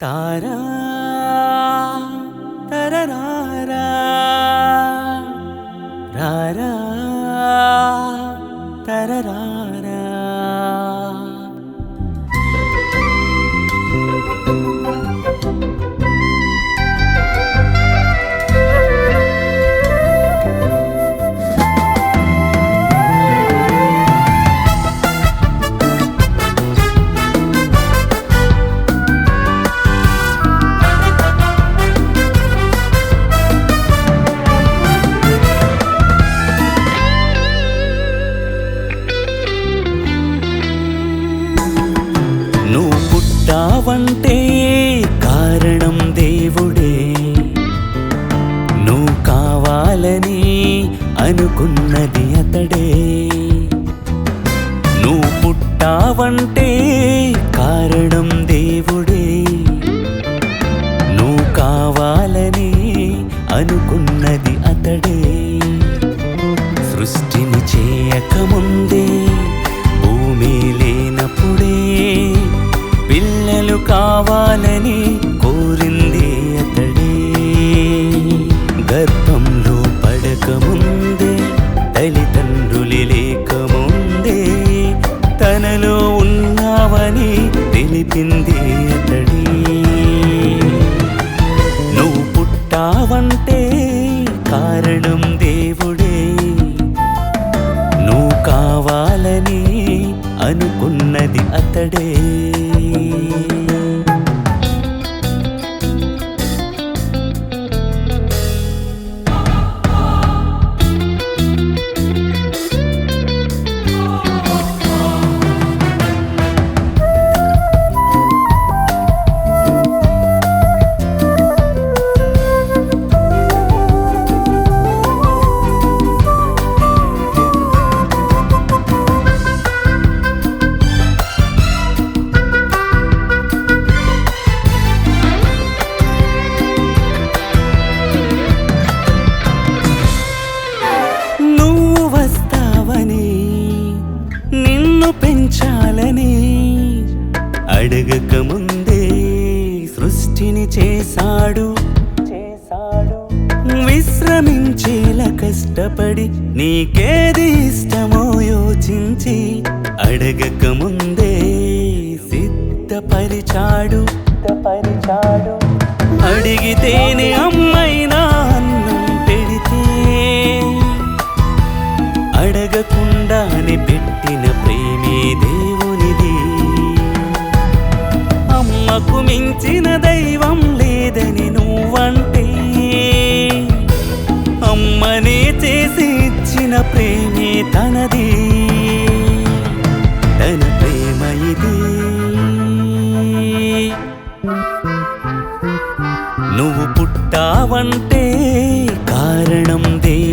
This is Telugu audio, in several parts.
താരാ തരരാരാ രാരാ തരരാരാ ఉంటే కారణం దేవుడే? నువ్వు కావాలని అనుకున్నది అతడే. నువ్వు పుట్టావంటే కారణం కావాలని కోరింది అతడే. గర్భంలో పడకముందే తల్లిదండ్రులు లేకముందే తనలో ఉన్నావని తెలిపింది అతడే. నువ్వు పుట్టావంటే కారణం దేవుడే. నువ్వు కావాలని అనుకున్నది అతడే. అడగక ముందే సృష్టిని చేశాడు. చేశాడు. విశ్రమించేలా కష్టపడి నీకేది ఇష్టమో యోచించి అడగక ముందే సిద్ధపరిచాడు. సిద్ధపరిచాడు. అడిగితేనే అమ్మైనా అన్నం పెడితే అడగకుండానే ప్రేమే తనది. తన ప్రేమ ఇది. నువ్వు పుట్టావంటే కారణం దే.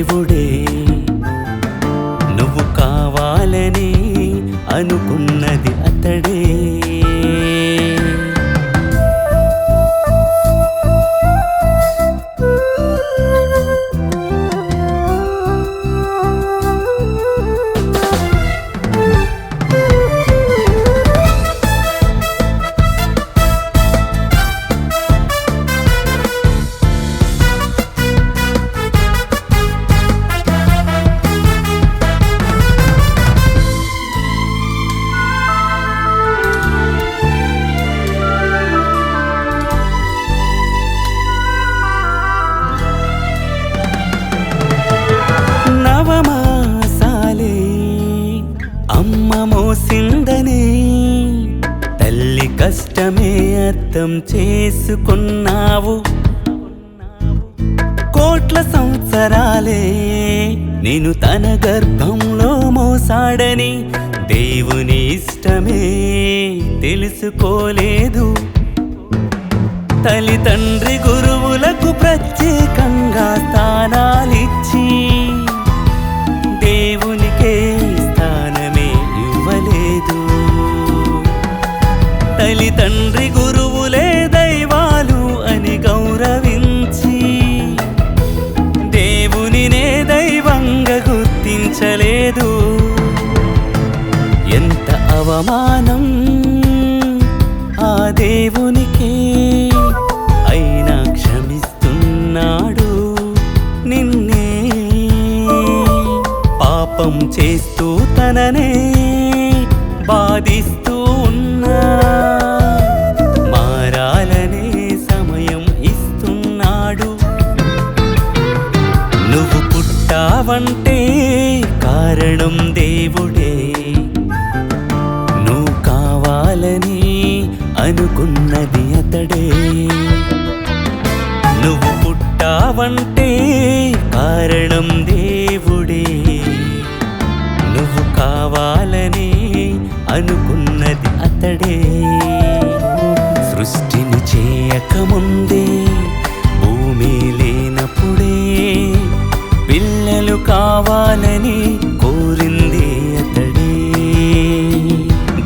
కష్టమే అర్థం చేసుకున్నావు. కోట్ల సంవత్సరాలే నేను తన గర్భంలో మోసాడని దేవుని ఇష్టమే తెలుసుకోలేదు. తల్లిదండ్రి గురువులకు ప్రత్యేకంగా స్థానాలిచ్చి సరిగా గుర్తించలేదు. ఎంత అవమానం ఆ దేవునికి. అయినా క్షమిస్తున్నాడు నిన్నే. పాపం చేస్తూ తననే బాధిస్తూ ఉన్నా. పుట్టావంటే కారణం దేవుడే. నువ్వు కావాలని అనుకున్నది అతడే. నువ్వు పుట్టావంటే కారణం దేవుడే. నువ్వు కావాలని అనుకున్నది అతడే. సృష్టిని చేయకముందే పిల్లలు కావాలని కోరింది అతడే.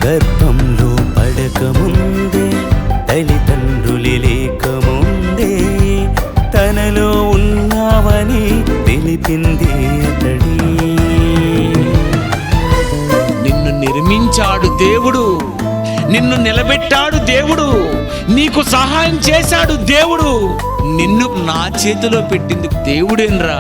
గర్భంలో పడకముందే తల్లిదండ్రులు లేకముందే తనలో ఉన్నావని తెలిపింది అతడే. నిన్ను నిర్మించాడు దేవుడు నిన్ను నిలబెట్టాడు దేవుడు నీకు సహాయం చేశాడు దేవుడు. నిన్ను నా చేతిలో పెట్టింది దేవుడేనరా